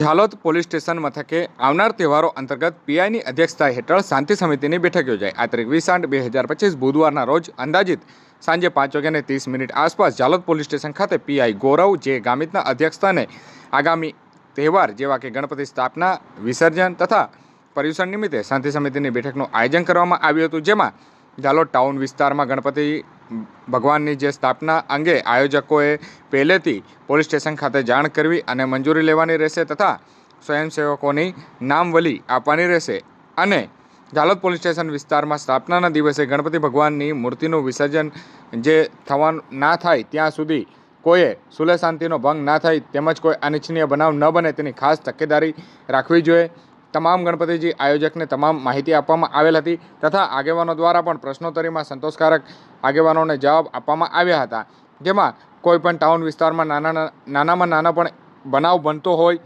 Jhalod police station મથકે આવનાર તહેવારો અંતર્ગત પીઆઈની અધ્યક્ષતા હેઠળ શાંતિ સમિતિની બેઠક યોજાઈ. આ તારીખ વીસ આઠ બે હજાર પચીસ બુધવારના રોજ અંદાજિત સાંજે પાંચ વાગ્યાને ત્રીસ મિનિટ આસપાસ ઝાલોદ પોલીસ સ્ટેશન ખાતે પીઆઈ ગૌરવ, જે ગામિતના અધ્યક્ષસ્થાને આગામી તહેવાર જેવા કે ગણપતિ સ્થાપના, વિસર્જન તથા પર્યુષણ નિમિત્તે શાંતિ સમિતિની બેઠકનું આયોજન કરવામાં આવ્યું હતું, જેમાં ઝાલોદ ટાઉન વિસ્તારમાં ગણપતિ ભગવાનની જે સ્થાપના અંગે આયોજકોએ પહેલેથી પોલીસ સ્ટેશન ખાતે જાણ કરવી અને મંજૂરી લેવાની રહેશે તથા સ્વયંસેવકોની નામવલી આપવાની રહેશે. અને ઝાલોદ પોલીસ સ્ટેશન વિસ્તારમાં સ્થાપનાના દિવસે ગણપતિ ભગવાનની મૂર્તિનું વિસર્જન જે થવાનું ના થાય ત્યાં સુધી કોઈએ સુલે શાંતિનો ભંગ ના થાય તેમજ કોઈ અનિચ્છનીય બનાવ ન બને તેની ખાસ તકેદારી રાખવી જોઈએ. તમામ ગણપતિજી આયોજકને તમામ માહિતી આપવામાં આવેલ હતી તથા આગેવાનો દ્વારા પણ પ્રશ્નોત્તરીમાં સંતોષકારક આગેવાનોને જવાબ આપવામાં આવ્યા હતા. જેમાં કોઈપણ ટાઉન વિસ્તારમાં નાના નાનામાં નાના પણ બનાવ બનતો હોય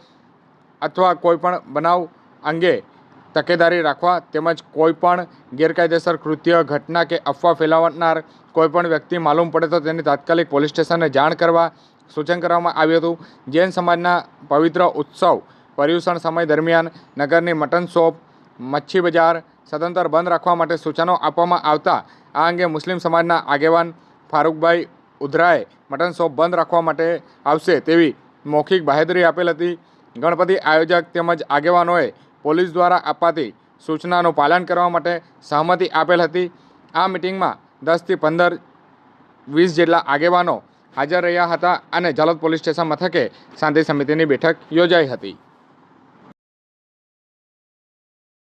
અથવા કોઈપણ બનાવ અંગે તકેદારી રાખવા તેમજ કોઈપણ ગેરકાયદેસર કૃત્ય, ઘટના કે અફવા ફેલાવનાર કોઈપણ વ્યક્તિ માલુમ પડે તો તેની તાત્કાલિક પોલીસ સ્ટેશને જાણ કરવા સૂચન કરવામાં આવ્યું હતું. જૈન સમાજના પવિત્ર ઉત્સવ પર્યુષણ સમય દરમિયાન નગરની મટન શોપ, મચ્છી બજાર સદંતર બંધ રાખવા માટે સૂચનો આપવામાં આવતા. આ અંગે મુસ્લિમ સમાજના આગેવાન ફારૂકભાઈ ઉધરાએ મટન શોપ બંધ રાખવા માટે આવશે તેવી મૌખિક બાહેદરી આપેલ હતી. ગણપતિ આયોજક તેમજ આગેવાનોએ પોલીસ દ્વારા અપાતી સૂચનાનું પાલન કરવા માટે સહમતિ આપેલ હતી. આ મિટિંગમાં દસથી પંદર, વીસ જેટલા આગેવાનો હાજર રહ્યા હતા અને ઝાલોદ પોલીસ સ્ટેશન મથકે શાંતિ સમિતિની બેઠક યોજાઈ હતી.